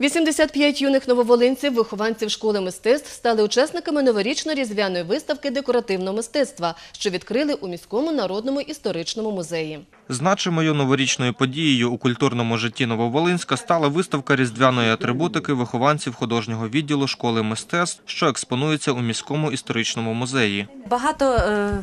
85 юних нововолинців, вихованців школи мистецтв, стали учасниками новорічно-різдвяної виставки декоративного мистецтва, що відкрили у міському народному історичному музеї. Значимою новорічною подією у культурному житті Нововолинська стала виставка різдвяної атрибутики вихованців художнього відділу школи мистецтв, що експонується у міському історичному музеї. Багато е,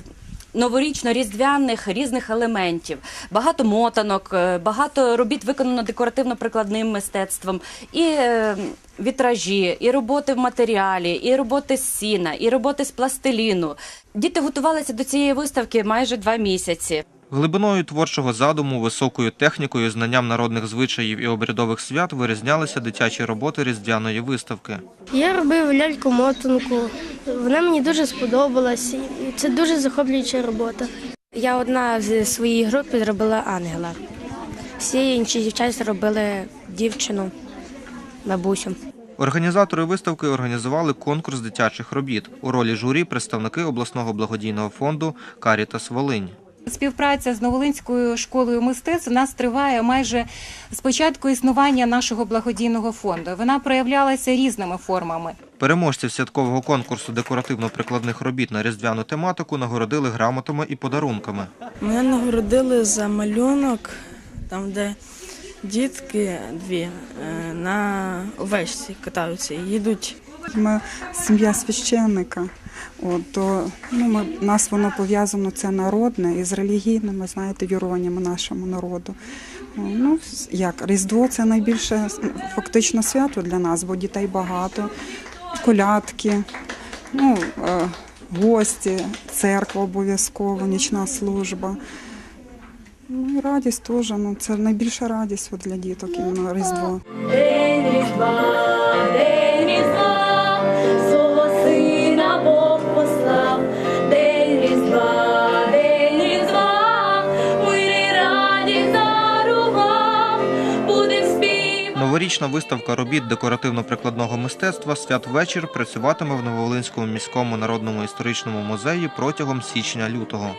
новорічно-різдвяних різних елементів, багато мотанок, е, багато робіт виконано декоративно-прикладним мистецтвом, і е, вітражі, і роботи в матеріалі, і роботи з сіна, і роботи з пластиліну. Діти готувалися до цієї виставки майже два місяці. Глибиною творчого задуму, високою технікою, знанням народних звичаїв і обрядових свят вирізнялися дитячі роботи різдвяної виставки. Я робив ляльку-мотанку. Вона мені дуже сподобалась. Це дуже захоплююча робота. Я одна з своєї групи зробила ангела. Всі інші дівчата робили дівчину, бабусю. Організатори виставки організували конкурс дитячих робіт. У ролі журі представники обласного благодійного фонду Карітас Волинь. Співпраця з Новолинською школою мистецтв у нас триває майже з початку існування нашого благодійного фонду. Вона проявлялася різними формами. Переможців святкового конкурсу декоративно-прикладних робіт на різдвяну тематику нагородили грамотами і подарунками. Мене нагородили за малюнок, там, де дітки дві е, на овечці катаються і їдуть. Ми сім'я священника. От, то, ну, ми, нас воно пов'язано це народне із релігійними, знаєте, віруваннями нашому народу. Ну, як Різдво це найбільше фактично свято для нас, бо дітей багато, колядки, ну, е, гості, церква обов'язково, нічна служба. Ну і радість теж. Ну, це найбільша радість от для діток іменно Різдво. День Різдва, день Різдва, Новорічна виставка робіт декоративно-прикладного мистецтва «Святвечір» працюватиме в Нововолинському міському народному історичному музеї протягом січня-лютого.